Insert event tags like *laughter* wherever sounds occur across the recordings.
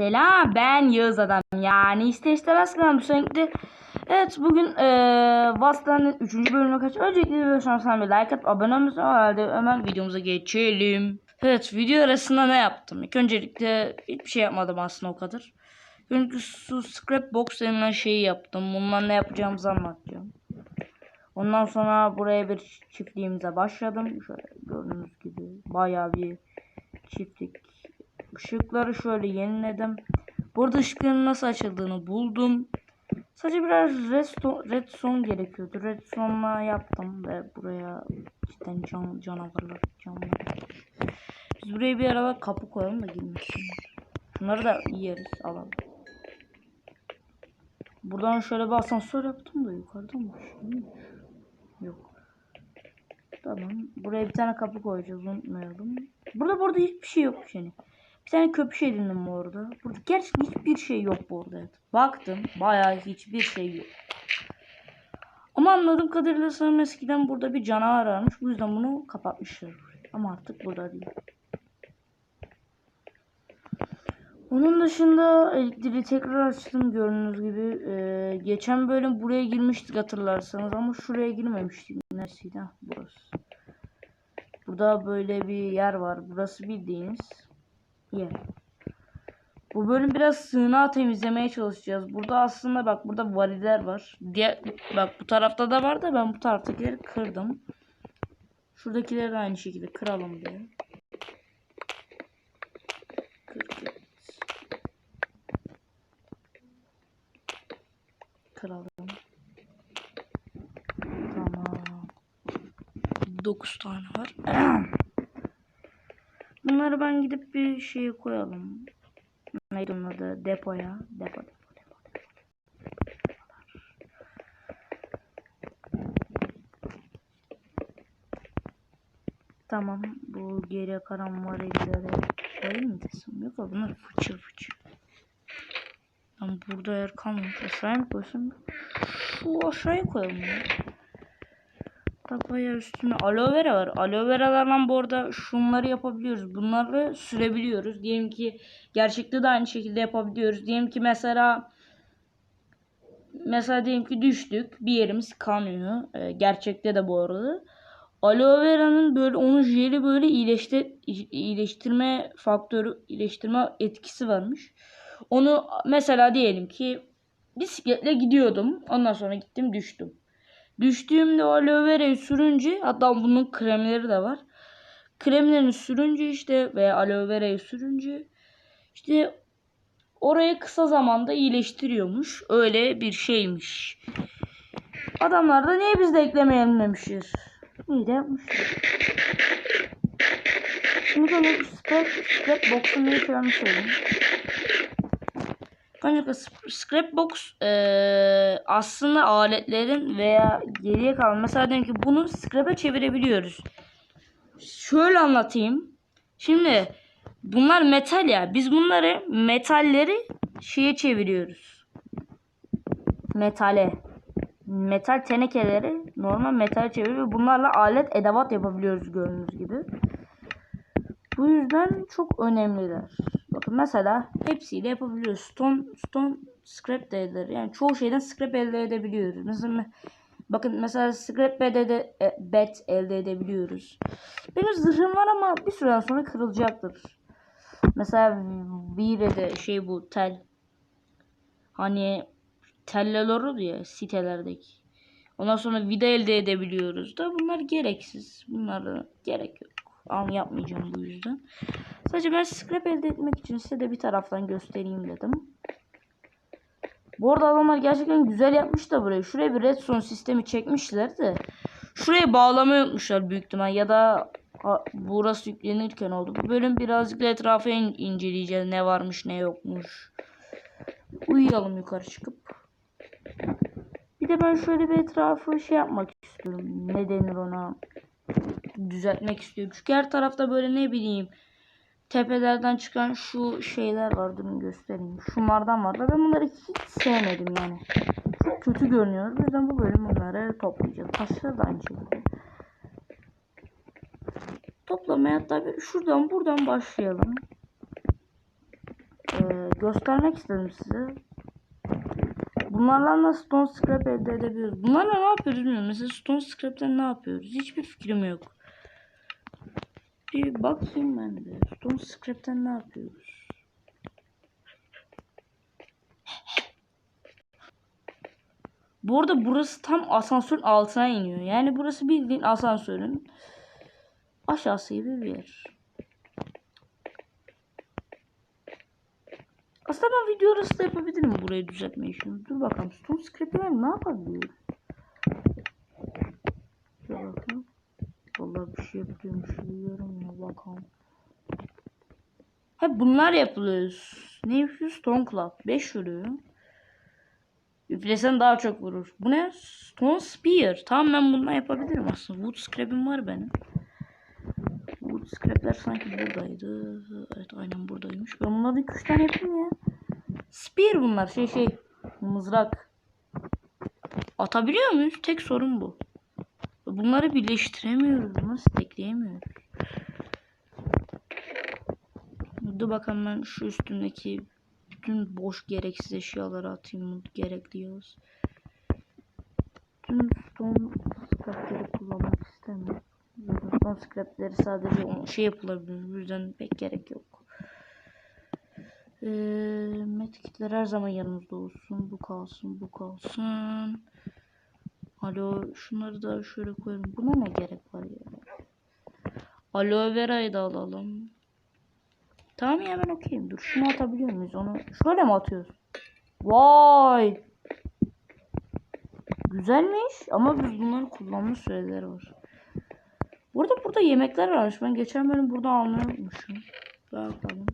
Selam ben Yağız adam. Yani işte işte rastgele sürekli Evet bugün eee Vasta'nın 3. bölümüne kaç Öncelikle bir şanslar bir like at abone olmayı o halde hemen videomuza geçelim. Evet video arasında ne yaptım? İlk öncelikle hiçbir şey yapmadım aslında o kadar. Çünkü su scrapbox denilen şeyi yaptım. Bundan ne yapacağımızı anlatacağım. Ondan sonra buraya bir çiftliğimize başladım. Şöyle gördüğünüz gibi bayağı bir çiftlik Işıkları şöyle yeniledim. Burada ışıkların nasıl açıldığını buldum. Sadece biraz redstone, gerekiyordu. Redstone'la yaptım ve buraya cidden can, canavarlar canlar. Biz buraya bir araba kapı koyalım da girmesin. Bunları da yeriz alalım. Buradan şöyle bir asansör yaptım da yukarıda mı? Yok. Tamam. Buraya bir tane kapı koyacağız unutmayalım. Burada burada hiçbir şey yok yani. Bir tane köpüş edindim bu arada. Burada gerçekten hiçbir şey yok bu arada. Baktım bayağı hiçbir şey yok. Ama anladığım kadarıyla sanırım eskiden burada bir canavar varmış. Bu yüzden bunu kapatmışlar. Ama artık burada değil. Onun dışında elektriği tekrar açtım gördüğünüz gibi. Ee, geçen bölüm buraya girmiştik hatırlarsanız ama şuraya girmemiştik. Neresiydi? Burası. Burada böyle bir yer var. Burası bildiğiniz yer. Bu bölüm biraz sığınağı temizlemeye çalışacağız. Burada aslında bak burada variller var. Diğer bak bu tarafta da var da ben bu taraftakileri kırdım. Şuradakileri de aynı şekilde kıralım diye. Kır, kır. Kıralım. Tamam. 9 tane var. *clears throat* Bunları ben gidip bir şeye koyalım. Neydi onun adı? Depoya. Depo, depo, depo, depo. Tamam. Bu geriye kalan var evlere koyayım mı desem? Yok abi bunlar fıçır fıçır. Ama burada yer kalmamış. Aşağıya mı koysam? Şu aşağıya koyalım ya. Papaya üstüne aloe vera var. Aloe veralarla bu arada şunları yapabiliyoruz. Bunları sürebiliyoruz. Diyelim ki gerçekte de aynı şekilde yapabiliyoruz. Diyelim ki mesela mesela diyelim ki düştük. Bir yerimiz kanıyor. Ee, gerçekte de bu arada. Aloe vera'nın böyle onun jeli böyle iyileştir, iyileştirme faktörü, iyileştirme etkisi varmış. Onu mesela diyelim ki bisikletle gidiyordum. Ondan sonra gittim düştüm. Düştüğümde aloe vera'yı sürünce hatta bunun kremleri de var. Kremlerini sürünce işte veya aloe vera'yı sürünce işte orayı kısa zamanda iyileştiriyormuş. Öyle bir şeymiş. Adamlar da niye biz de eklemeyelim demişler. İyi de yapmışlar. Şimdi de scrap, scrap box'un ne söyleyeyim. Ancak scrapbox e, aslında aletlerin veya geriye kalan mesela diyelim ki bunu scrap'e çevirebiliyoruz. Şöyle anlatayım. Şimdi bunlar metal ya. Biz bunları metalleri şeye çeviriyoruz. Metale. Metal tenekeleri normal metal çeviriyor. Bunlarla alet edevat yapabiliyoruz gördüğünüz gibi. Bu yüzden çok önemliler. Bakın mesela hepsiyle yapabiliyoruz. Stone, stone scrap de eder. Yani çoğu şeyden scrap elde edebiliyoruz. Mesela bakın mesela scrap bed, ede, e, bed elde edebiliyoruz. Benim zırhım var ama bir süre sonra kırılacaktır. Mesela Vire'de şey bu tel. Hani teller olur ya sitelerdeki. Ondan sonra vida elde edebiliyoruz da bunlar gereksiz. Bunlara gerek yok. Al yapmayacağım bu yüzden. Sadece ben scrap elde etmek için size de bir taraftan göstereyim dedim. Bu arada adamlar gerçekten güzel yapmış da burayı. Şuraya bir redstone sistemi çekmişler de. Şuraya bağlama yapmışlar büyük ihtimal ya da burası yüklenirken oldu. Bu bölüm birazcık da etrafı in inceleyeceğiz. Ne varmış ne yokmuş. Uyuyalım yukarı çıkıp. Bir de ben şöyle bir etrafı şey yapmak istiyorum. Ne denir ona? Düzeltmek istiyorum. Çünkü her tarafta böyle ne bileyim tepelerden çıkan şu şeyler var. Durun göstereyim. Şunlardan var. Ben bunları hiç sevmedim yani. Çok kötü görünüyor. O yüzden bu bölüm bunları toplayacağız. Taşlar da aynı şekilde. Toplamaya hatta şuradan buradan başlayalım. Ee, göstermek istedim size. Bunlarla nasıl stone scrap elde edebiliyoruz? Bunlarla ne yapıyoruz bilmiyorum. Mesela stone scrap'ten ne yapıyoruz? Hiçbir fikrim yok. Bir bakayım ben de. Stone scrap'ten ne yapıyoruz? Bu arada burası tam asansörün altına iniyor. Yani burası bildiğin asansörün aşağısı gibi bir yer. Aslında ben video arası da yapabilirim burayı düzeltme işini. Dur bakalım. Stone ben ne yapabiliyorum? Dur bakalım. Vallahi bir şey yapıyormuş biliyorum ya bakalım. Hep bunlar yapılıyor. Ne yapıyor? Stone Club. 5 vuruyor. Üflesen daha çok vurur. Bu ne? Stone Spear. Tamam ben bundan yapabilirim aslında. Wood Scrap'im var benim. Wood Scrap'ler sanki buradaydı. Evet aynen buradaymış. Ben bunlardan 2 tane yapayım ya. Spear bunlar. Şey şey. Mızrak. Atabiliyor muyuz? Tek sorun bu. Bunları birleştiremiyoruz. Bunları stackleyemiyoruz. Dur bakalım ben şu üstündeki bütün boş gereksiz eşyaları atayım. Gerekli yaz. Tüm stone scrapleri kullanmak istemiyorum. Zaten Stone scrapleri sadece şey yapılabilir. Bu yüzden pek gerek yok. Ee, medkitler her zaman yanımızda olsun. Bu kalsın, bu kalsın. Alo, şunları da şöyle koyalım. Buna ne gerek var ya? Aloe vera'yı da alalım. Tamam ya ben okeyim. Dur şunu atabiliyor muyuz? Onu şöyle mi atıyoruz? Vay! Güzelmiş ama biz bunları kullanma süreleri var. Burada burada yemekler varmış. Ben geçen bölüm burada almayı unutmuşum. Bakalım.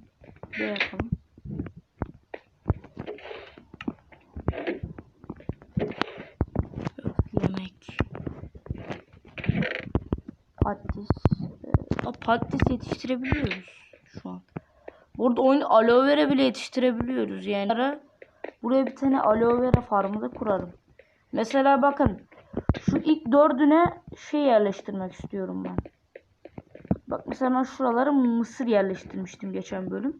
Bir yapalım. Yok, yemek. Patates. Ee, aa, patates yetiştirebiliyoruz şu an. Burada oyun aloe vera bile yetiştirebiliyoruz yani. Buraya bir tane aloe vera farmı da kurarım. Mesela bakın şu ilk dördüne şey yerleştirmek istiyorum ben. Bak mesela şuralara mısır yerleştirmiştim geçen bölüm.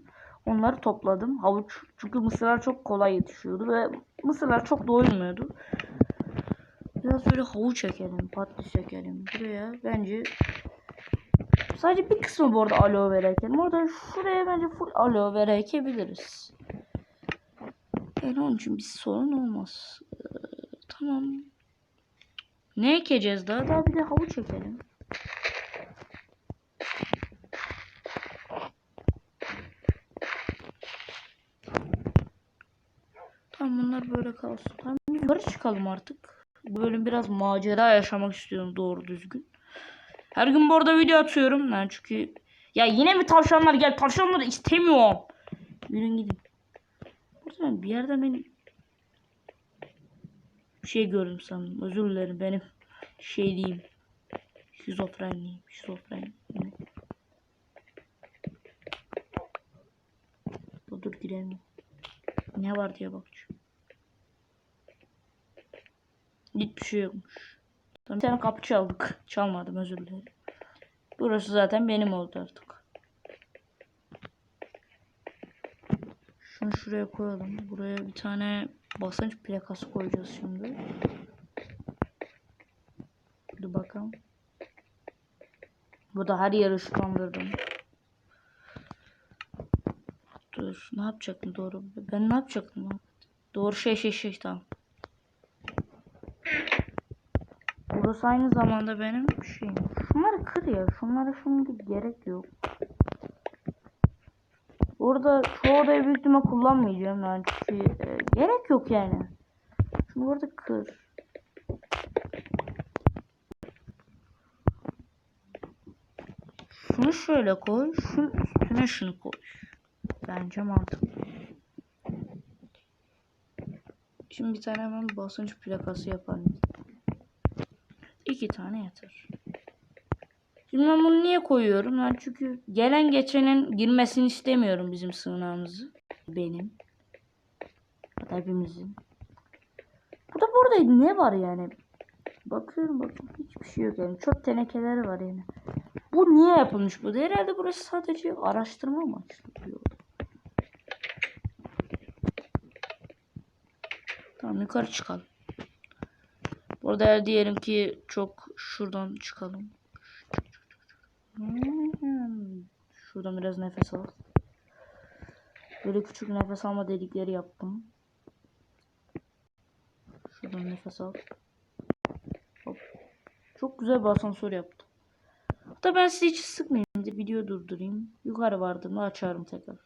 Onları topladım. Havuç. Çünkü mısırlar çok kolay yetişiyordu ve mısırlar çok doymuyordu. Biraz böyle havuç ekelim, patates ekelim. Buraya bence sadece bir kısmı bu arada aloe vera ekelim. Orada şuraya bence full aloe vera ekebiliriz. Yani onun için bir sorun olmaz. Ee, tamam. Ne ekeceğiz daha? Daha bir de havuç ekelim. Tamam bunlar böyle kalsın. Tamam yukarı çıkalım artık. Bu bölüm biraz macera yaşamak istiyorum doğru düzgün. Her gün bu arada video atıyorum. Ben çünkü ya yine mi tavşanlar gel tavşanları istemiyorum. Yürüyün gidin. Burada bir yerde benim bir şey gördüm sanırım. Özür dilerim benim şey diyeyim. Şizofrenliyim. Şizofren. Evet. Dur girelim. Ne var diye bakacağım. Hiçbir şey yokmuş. Bir tane kapı çaldık. Çalmadım özür dilerim. Burası zaten benim oldu artık. Şunu şuraya koyalım. Buraya bir tane basınç plakası koyacağız şimdi. Dur bakalım. Bu da her yeri ışıklandırdım. Dur ne yapacaktım doğru. Ben ne yapacaktım? Doğru şey şey şey tamam. Burası aynı zamanda benim şeyim. Şunları kır ya. Şunlara şimdi gerek yok. Burada çoğu odayı büyük ihtimal kullanmayacağım yani çünkü e, gerek yok yani. Şunu burada kır. Şunu şöyle koy. Şunun üstüne şunu koy. Bence mantıklı. Şimdi bir tane hemen basınç plakası yapalım. İki tane yeter. Şimdi ben bunu niye koyuyorum? Ben çünkü gelen geçenin girmesini istemiyorum bizim sığınağımızı. Benim. Hatta hepimizin. Burada buradaydı. Ne var yani? Bakıyorum bakıyorum. Hiçbir şey yok yani. Çöp tenekeleri var yani. Bu niye yapılmış bu? Herhalde burası sadece araştırma amaçlı. diyor. Tamam yukarı çıkalım. Burada diyelim ki çok şuradan çıkalım. Hmm. Şuradan biraz nefes al. Böyle küçük nefes alma delikleri yaptım. Şuradan nefes al. Hop. Çok güzel bir asansör yaptım. Hatta ben sizi hiç sıkmayayım. Video durdurayım. Yukarı vardım açarım tekrar.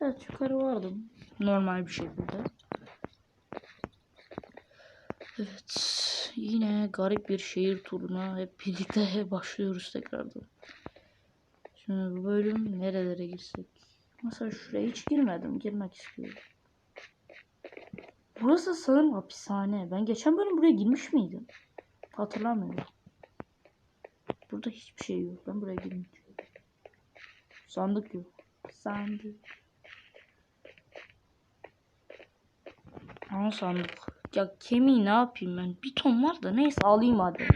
Evet yukarı vardım. Normal bir şekilde. Evet. Yine garip bir şehir turuna hep birlikte *laughs* başlıyoruz tekrardan. Şimdi bu bölüm nerelere girsek? Mesela şuraya hiç girmedim. Girmek istiyorum. Burası sanırım hapishane. Ben geçen bölüm buraya girmiş miydim? Hatırlamıyorum. Burada hiçbir şey yok. Ben buraya girmiştim. Sandık yok. Sandık. Ama sandık. Ya kemiği ne yapayım ben? Bir ton var da neyse alayım hadi.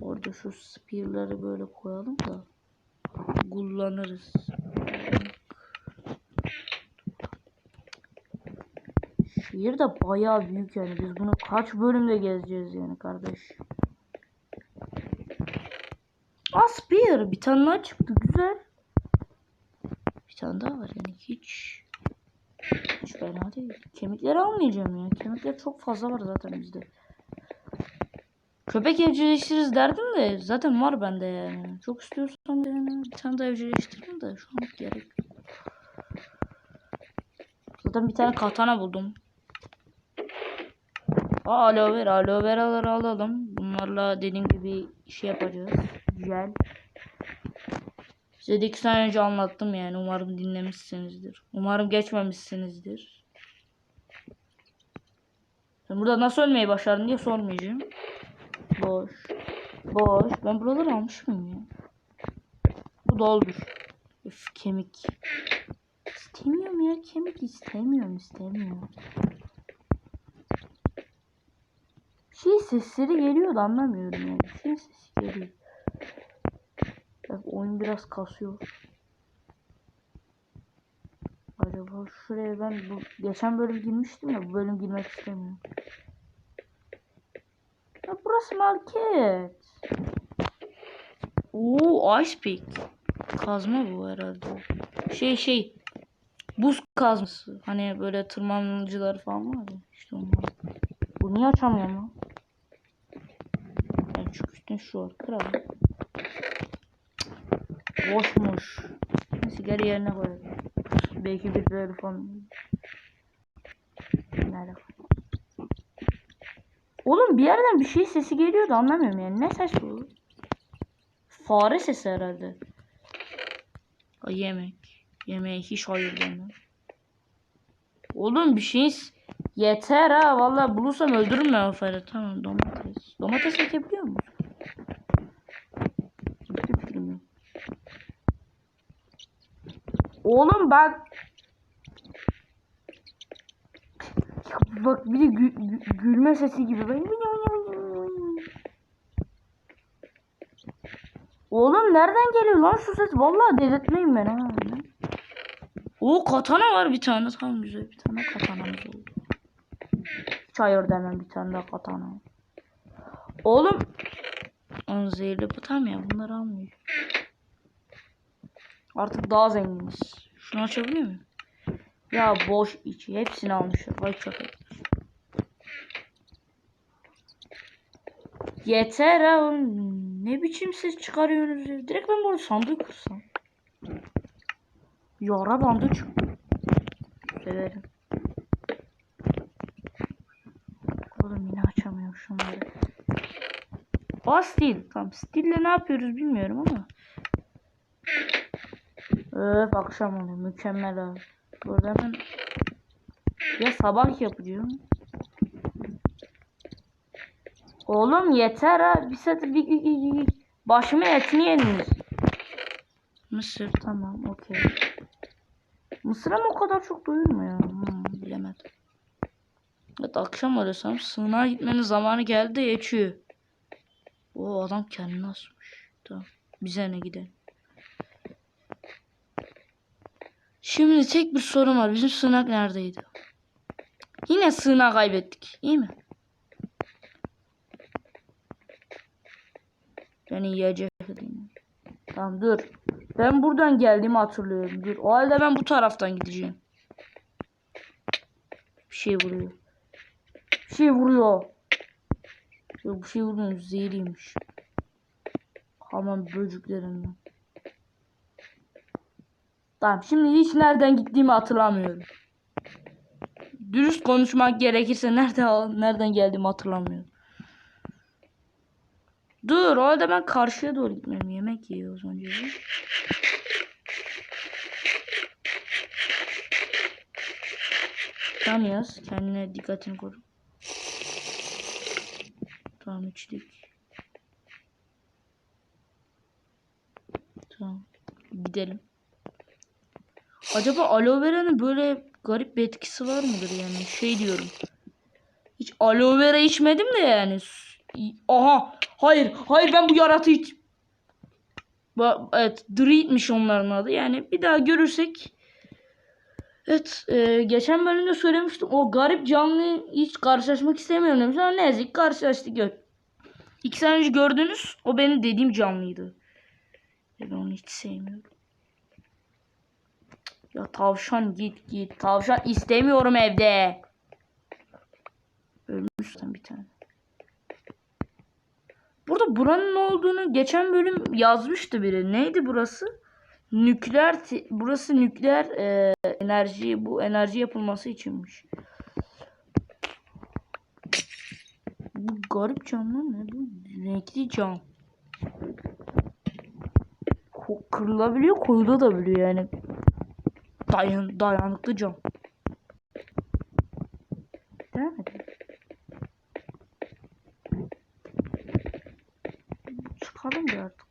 Orada şu spear'ları böyle koyalım da kullanırız. Şehir de bayağı büyük yani. Biz bunu kaç bölümde gezeceğiz yani kardeş. Aa spear. Bir tane daha çıktı. Güzel. Bir tane daha var yani hiç hiç fena değil. Kemikleri almayacağım ya. Kemikler çok fazla var zaten bizde. Köpek evcilleştiririz derdim de zaten var bende yani. Çok istiyorsam yani bir tane daha evcilleştiririm de şu an gerek. Zaten bir tane katana buldum. Aa, aloe vera. Aloe veraları alalım. Bunlarla dediğim gibi şey yapacağız. Jel. Size de iki sene önce anlattım yani. Umarım dinlemişsinizdir. Umarım geçmemişsinizdir. Sen burada nasıl ölmeyi başardın diye sormayacağım. Boş. Boş. Ben buraları almış mıyım ya? Bu doldur. Üf kemik. İstemiyorum ya kemik istemiyorum istemiyorum. Şey sesleri geliyor da anlamıyorum yani. Şey sesi geliyor. Bak oyun biraz kasıyor. Acaba şuraya ben bu geçen bölüm girmiştim ya bu bölüm girmek istemiyorum. Ya burası market. Oo Ice Pick. Kazma bu herhalde. Şey şey. Buz kazması. Hani böyle tırmanıcılar falan var ya. İşte onlar. Bu niye açamıyorum lan? Yani şu üstüne şu var. Kıralım. Boşmuş. Neyse geri yerine koyalım. Belki bir telefon. Nerede? Oğlum bir yerden bir şey sesi geliyordu anlamıyorum yani. Ne ses bu? Fare sesi herhalde. Ay yemek. Yemeğe hiç hayır demem. Oğlum bir şey yeter ha. Vallahi bulursam öldürürüm ben o fare. Tamam domates. Domates ekebiliyor musun? Hiçbir fikrim yok. Oğlum bak. Ya bak bir de gü- gü- gülme sesi gibi. Ben Oğlum nereden geliyor lan şu ses? Vallahi delirtmeyin beni ha. O katana var bir tane. Tamam güzel bir tane katanamız oldu. Hiç hayır demem bir tane daha katana. Oğlum. Onun zehirli bu tamam ya bunları almıyor. Artık daha zenginiz. Şunu açabiliyor muyum? Ya boş içi. Hepsini almışlar. Vay etmiş. Yeter ha. Ne biçim ses çıkarıyorsunuz ya? Direkt ben bunu sandığı kırsam. Yara bandı çıktı. Severim. Oğlum yine açamıyorum şunları. Aa stil. Tamam stille ne yapıyoruz bilmiyorum ama. Öf akşam oluyor. Mükemmel abi. Burada hemen ya sabah yapacağım. Oğlum yeter ha. Bir saat bir, bir, bir, bir. başımı etini yediniz. Mısır tamam okey. Mısır'a mı o kadar çok doyurma ya? Hmm, bilemedim. Evet akşam arasam sığınağa gitmenin zamanı geldi de geçiyor. O adam kendini asmış. Tamam. Bize ne gidelim. Şimdi tek bir sorun var. Bizim sığınak neredeydi? Yine sığınağı kaybettik. İyi mi? Beni yiyecek. Tamam dur. Ben buradan geldiğimi hatırlıyorum. Dur. O halde ben bu taraftan gideceğim. Bir şey vuruyor. Bir şey vuruyor. Yok bir şey vurmuyor. Zehirliymiş. Hamam böceklerinden. Tamam şimdi hiç nereden gittiğimi hatırlamıyorum. Dürüst konuşmak gerekirse nerede nereden geldiğimi hatırlamıyorum. Dur o halde ben karşıya doğru gitmem. Yemek yiyoruz önce. Tamam yaz. Kendine dikkatini koru. Tamam içtik. Tamam. Gidelim. Acaba aloe vera'nın böyle garip bir etkisi var mıdır yani? Şey diyorum. Hiç aloe vera içmedim de yani. Aha. Hayır. Hayır ben bu yaratığı hiç... Ba- Evet. Dreed'miş onların adı. Yani bir daha görürsek... Evet. e, geçen bölümde söylemiştim. O garip canlı hiç karşılaşmak istemiyorum demiş. Ama ne yazık karşılaştık. İki sene önce gördüğünüz o benim dediğim canlıydı. Ben onu hiç sevmiyorum. Ya tavşan git git. Tavşan istemiyorum evde. Ölmüşten bir tane. Burada buranın ne olduğunu geçen bölüm yazmıştı biri. Neydi burası? Nükleer burası nükleer e, enerji bu enerji yapılması içinmiş. Bu garip cam lan ne bu? Renkli cam. Kırılabiliyor, koyulabiliyor yani. Dayan, dayanıklı. Devam edelim. Çıkalım bir artık.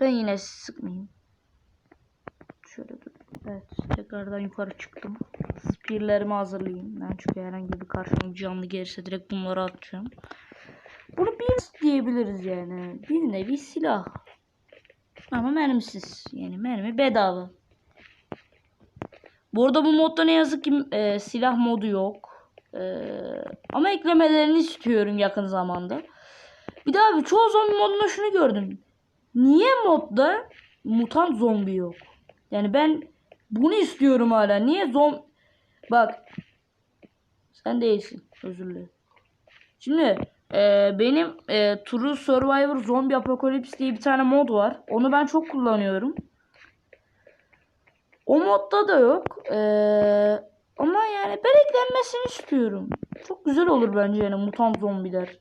Ben yine sıkmayayım. Şöyle dur. Evet. Tekrardan yukarı çıktım. Spearlerimi hazırlayayım. Ben çünkü herhangi bir karşıma canlı gelirse direkt bunları atacağım. Bunu bir diyebiliriz yani. Bir nevi silah. Ama mermisiz. Yani mermi bedava. Bu arada bu modda ne yazık ki e, silah modu yok. E, ama eklemelerini istiyorum yakın zamanda. Bir daha abi çoğu zombi modunda şunu gördüm. Niye modda mutant zombi yok? Yani ben bunu istiyorum hala. Niye zom... Bak. Sen değilsin. Özür dilerim. Şimdi e, benim e, True Survivor Zombie Apocalypse diye bir tane mod var. Onu ben çok kullanıyorum. O modda da yok. E, ama yani ben eklenmesini istiyorum. Çok güzel olur bence yani mutant zombiler.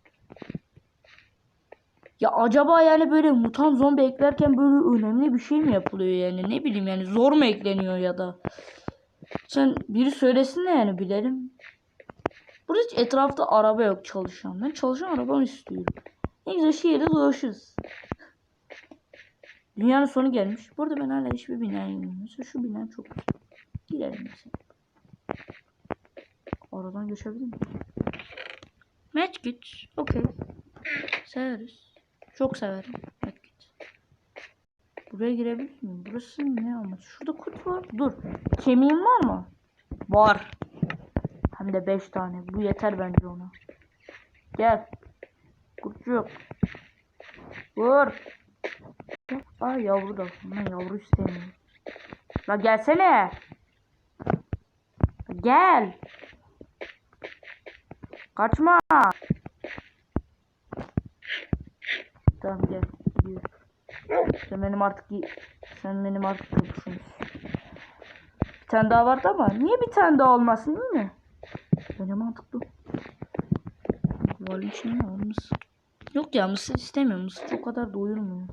Ya acaba yani böyle mutant zombi eklerken böyle önemli bir şey mi yapılıyor yani ne bileyim yani zor mu ekleniyor ya da. Sen biri söylesin de yani bilelim. Burada hiç etrafta araba yok çalışan. Ben çalışan arabamı istiyorum. Ne güzel şehirde dolaşırız. Dünyanın sonu gelmiş. Burada ben hala hiçbir binaya inmiyorum. Mesela şu bina çok güzel. Girelim mesela. Aradan geçebilir miyim? Medkit. Okey. Severiz. Çok severim. Medkit. Buraya girebilir miyim? Burası ne amaç? Şurada kurt var. Dur. Kemiğin var mı? Var. Hem de 5 tane. Bu yeter bence ona. Gel. Kurtçuk. Vur. Aa yavru da. Ben yavru istemiyorum. La gelsene. Gel. Kaçma. Tamam gel. Gidiyor. Sen benim artık sen benim artık köpüşümsün. Bir tane daha vardı ama niye bir tane daha olmasın değil mi? Bence mantıklı. Duvarın içine ne var? Yok ya mısır istemiyorum. Mısır çok kadar doyurmuyor.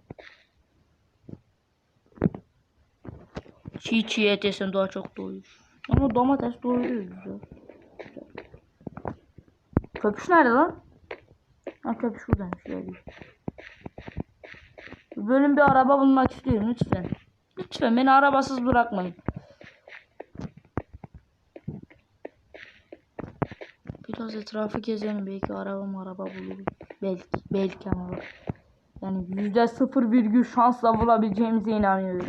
Çiğ çiğ et yesen daha çok doyur. Ama domates doyuruyor güzel. Köpüş nerede lan? Ha köpüş buradaymış. Bu bölüm bir araba bulmak istiyorum lütfen. Lütfen beni arabasız bırakmayın. Biraz etrafı gezelim belki araba araba buluruz. Belki belki ama. Yani yüzde sıfır virgül şansla bulabileceğimize inanıyorum.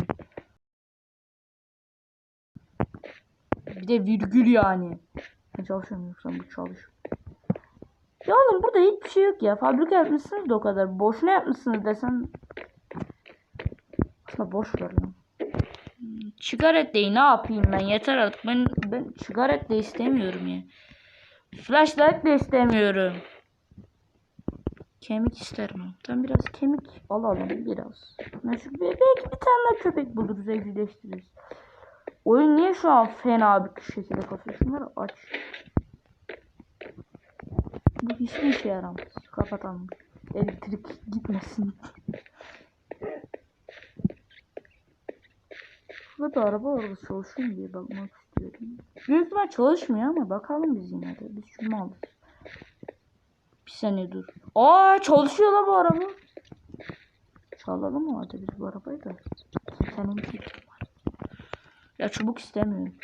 Bir de virgül yani. Ben çalışıyorum yoksa bu çalışıyor. Ya oğlum burada hiçbir şey yok ya. Fabrika yapmışsınız da o kadar. Boşuna yapmışsınız desen. Aslında boş ver lan. Ne yapayım ben yeter artık. Ben, ben sigaret de istemiyorum ya. Flashlight de istemiyorum. Kemik isterim. Tam biraz kemik alalım biraz. Mesela belki bir tane köpek buluruz evcilleştiririz. Oyun niye şu an fena bir şekilde kasıyor? Şunları aç. Bu hiçbir işe yaramaz. Kapatalım. Elektrik gitmesin. Şurada bir araba orada çalışıyor diye bakmak istiyorum. Büyük ihtimal çalışmıyor ama bakalım biz yine de. Biz şunu alırız. Bir saniye dur. Aa çalışıyor la bu araba. Çalalım mı hadi biz bu arabayı da. Senin bir Ya çubuk istemiyorum.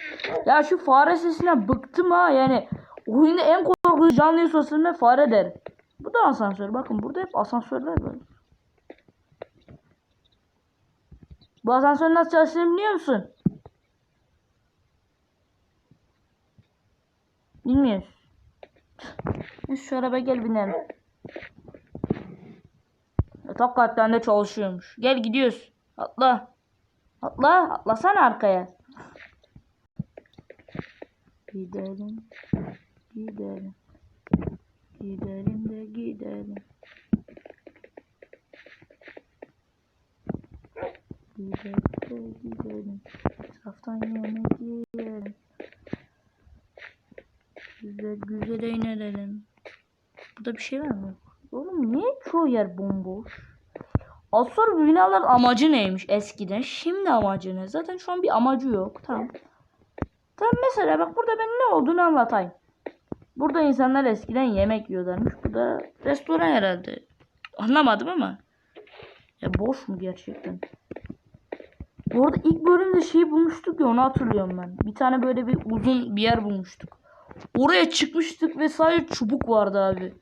Ya şu fare sesinden bıktım ha yani. Oyunda en korkunç canlı sesine fare der. Bu da asansör. Bakın burada hep asansörler var. Bu asansörün nasıl çalıştığını biliyor musun? Bilmiyoruz. Şu araba gel binelim. Yatak katlarında çalışıyormuş. Gel gidiyoruz. Atla. Atla. Atlasana arkaya. Gidelim. Gidelim. Gidelim de gidelim. Gidelim de gidelim. Etraftan yemek yiyelim. Güzel güzel eğlenelim. Burada bir şey var mı? Oğlum niye çoğu yer bomboş? Bu binaların amacı neymiş eskiden? Şimdi amacı ne? Zaten şu an bir amacı yok. Tamam. Tamam mesela bak burada ben ne olduğunu anlatayım. Burada insanlar eskiden yemek yiyorlarmış. Bu da restoran herhalde. Anlamadım ama. Ya boş mu gerçekten? Bu arada ilk bölümde şey bulmuştuk ya onu hatırlıyorum ben. Bir tane böyle bir uzun bir yer bulmuştuk. Oraya çıkmıştık ve sadece çubuk vardı abi.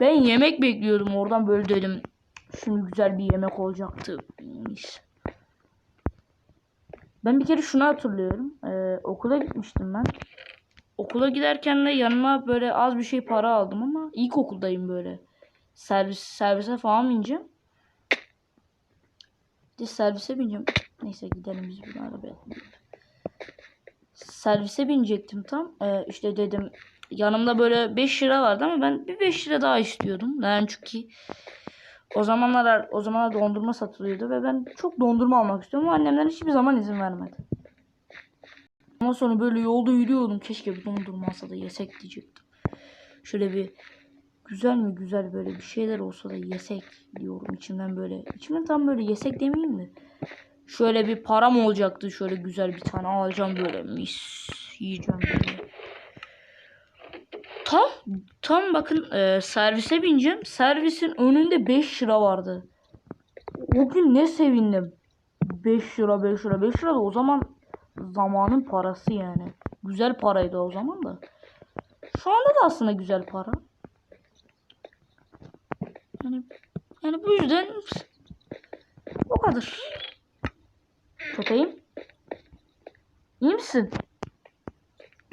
Ben yemek bekliyordum oradan böyle dedim. Şimdi güzel bir yemek olacaktı. Neyse. Ben bir kere şunu hatırlıyorum. Ee, okula gitmiştim ben. Okula giderken de yanıma böyle az bir şey para aldım ama ilkokuldayım böyle. Servis servise falan bineceğim. Bir servise bineceğim. Neyse gidelim biz bunu arabaya. Servise binecektim tam. Ee, işte dedim yanımda böyle 5 lira vardı ama ben bir 5 lira daha istiyordum. Yani çünkü o zamanlar o zamanlar dondurma satılıyordu ve ben çok dondurma almak istiyorum ama annemden hiçbir zaman izin vermedi. Ondan sonra böyle yolda yürüyordum. Keşke bir dondurma alsa da yesek diyecektim. Şöyle bir güzel mi güzel böyle bir şeyler olsa da yesek diyorum içimden böyle. İçimden tam böyle yesek demeyeyim de. Şöyle bir param olacaktı. Şöyle güzel bir tane alacağım böyle mis yiyeceğim böyle. Tam tam bakın e, servise bineceğim. Servisin önünde 5 lira vardı. O gün ne sevindim. 5 lira 5 lira 5 lira da o zaman zamanın parası yani. Güzel paraydı o zaman da. Şu anda da aslında güzel para. Yani yani bu yüzden o kadar. Köpeğim. İyi misin?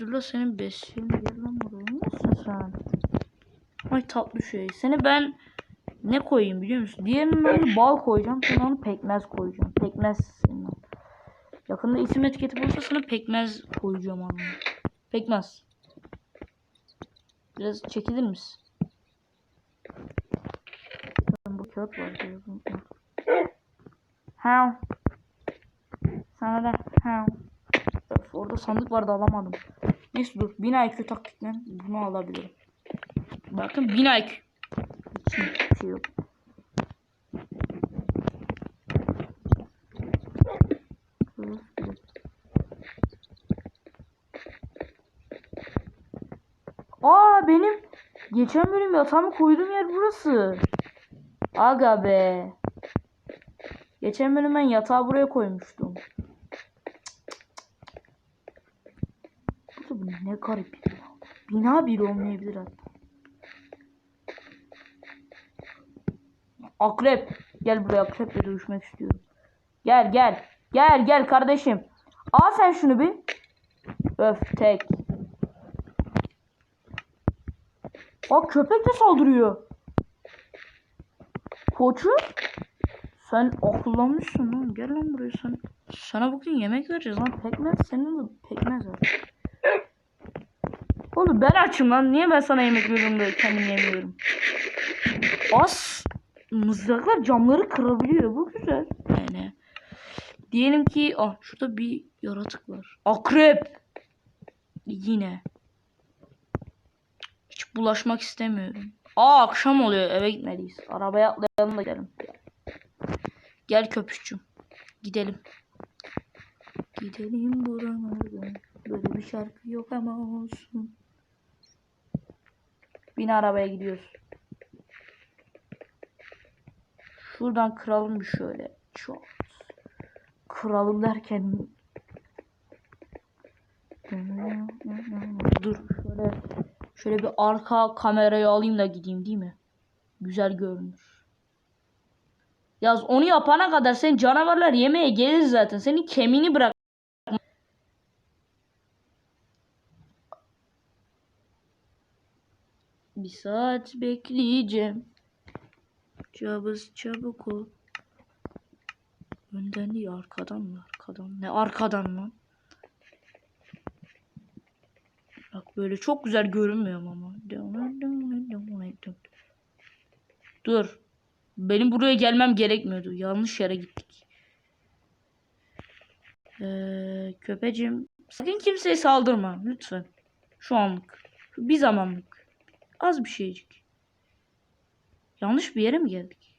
Dur la senin besin gel lan buraya. Sen? Ay tatlı şey. Seni ben ne koyayım biliyor musun? Diğerinin ben bal koyacağım. Sonra onu pekmez koyacağım. Pekmez senin. Yakında isim etiketi bulursa sana pekmez koyacağım anlamı. Pekmez. Biraz çekilir misin? Bu kağıt var. Ha. Sana da ha. Orada sandık vardı alamadım. Neyse dur. 1000 IQ taktikle bunu alabilirim. Bakın 1000 IQ. Hiç şey yok. Aa benim geçen bölüm yatağımı koyduğum yer burası. Aga be. Geçen bölüm ben yatağı buraya koymuştum. Bu ne garip bir bina. Bina bile olmayabilir hatta. Akrep. Gel buraya akreple dövüşmek istiyorum. Gel gel. Gel gel kardeşim. Al sen şunu bir. Öf tek. Aa köpek de saldırıyor. Koçu. Sen akıllanmışsın lan. Gel lan buraya sen. Sana bugün yemek vereceğiz lan. Pekmez senin de pekmez var. Oğlum ben açım lan. Niye ben sana yemek veriyorum da kendim yemiyorum? As mızraklar camları kırabiliyor. Bu güzel. Yani. Diyelim ki ah şurada bir yaratık var. Akrep. Yine. Hiç bulaşmak istemiyorum. Aa akşam oluyor eve gitmeliyiz. Arabaya atlayalım da gidelim. Gel köpüşçüm. Gidelim. Gidelim buralardan. Böyle bir şarkı yok ama olsun. Bin arabaya gidiyoruz. Şuradan kıralım bir şöyle. Çok. Kıralım derken Dur şöyle şöyle bir arka kamerayı alayım da gideyim değil mi? Güzel görünür. Yaz onu yapana kadar sen canavarlar yemeğe gelir zaten. Senin kemiğini bırak. Bir saat bekleyeceğim. Cabız çabuk ol. Önden değil arkadan mı? Arkadan. Ne arkadan lan? Bak böyle çok güzel görünmüyor ama. Dur. Benim buraya gelmem gerekmiyordu. Yanlış yere gittik. Ee, köpecim. Sakın kimseye saldırma. Lütfen. Şu anlık. Bir zamanlık. Az bir şeycik. Yanlış bir yere mi geldik?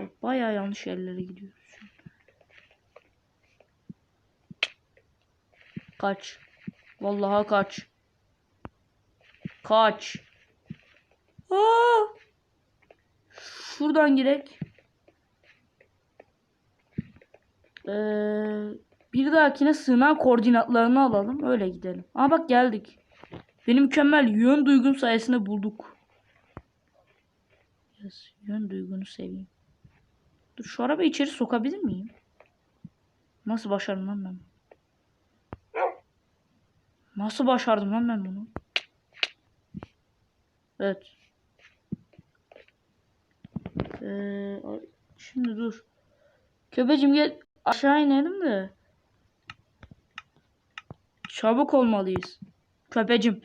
Yok, bayağı yanlış yerlere gidiyoruz. Kaç. Vallahi kaç. Kaç. Aa! Şuradan girek. Ee, bir dahakine sığınan koordinatlarını alalım. Öyle gidelim. Aa bak geldik. Benim mükemmel yön duygum sayesinde bulduk. Yes, yön duygunu seveyim. Dur şu arabayı içeri sokabilir miyim? Nasıl başardım lan ben? Nasıl başardım lan ben bunu? Evet. Ee, şimdi dur. Köpecim gel aşağı inelim de. Çabuk olmalıyız. Köpecim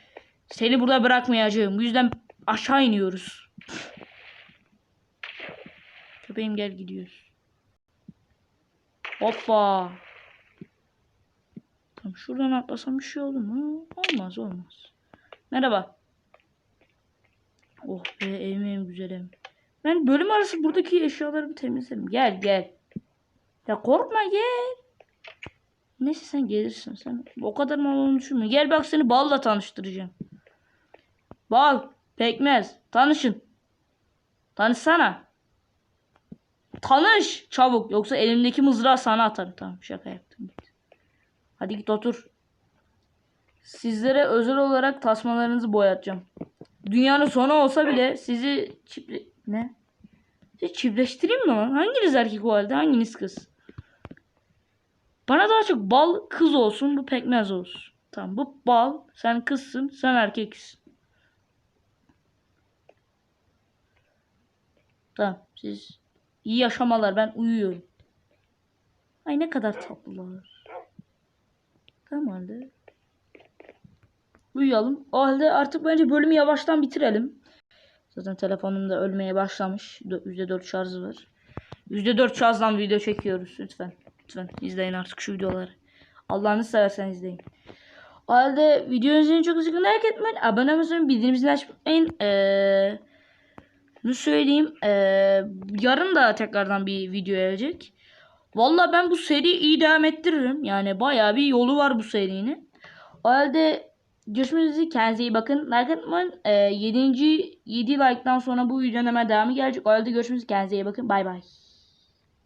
seni burada bırakmayacağım. Bu yüzden aşağı iniyoruz. Köpeğim gel gidiyoruz. Hoppa. Tamam şuradan atlasam bir şey olur mu? Olmaz olmaz. Merhaba. Oh be evim en güzel evim. Ben bölüm arası buradaki eşyalarımı temizlerim. Gel gel. Ya korkma gel. Neyse sen gelirsin. Sen o kadar mal düşünme. Gel bak seni balla tanıştıracağım. Bal, pekmez. Tanışın. Tanışsana. Tanış çabuk. Yoksa elimdeki mızrağı sana atarım. Tamam şaka yaptım. Hadi git otur. Sizlere özel olarak tasmalarınızı boyatacağım. Dünyanın sonu olsa bile sizi çiple... Ne? Sizi çiftleştireyim mi lan? Hanginiz erkek o halde? Hanginiz kız? Bana daha çok bal kız olsun. Bu pekmez olsun. Tamam bu bal. Sen kızsın. Sen erkeksin. Tamam siz iyi yaşamalar. Ben uyuyorum. Ay ne kadar tatlılar. Tamam halde. Uyuyalım. O halde artık bence bölümü yavaştan bitirelim. Zaten telefonum da ölmeye başlamış. %4 şarjı var. %4 şarjdan video çekiyoruz lütfen. Lütfen izleyin artık şu videoları. Allah'ını seversen izleyin. O halde videoyu çok teşekkür like etmeyin. Abone olmayı bildirimleri açmayın. Ee, bunu söyleyeyim. Ee, yarın da tekrardan bir video gelecek. Valla ben bu seri iyi devam ettiririm. Yani bayağı bir yolu var bu serinin. O halde görüşmek üzere. Kendinize iyi bakın. Like atmayın. Ee, 7. 7 like'dan sonra bu videonun hemen devamı gelecek. O halde görüşmek üzere. Kendinize iyi bakın. Bay bay.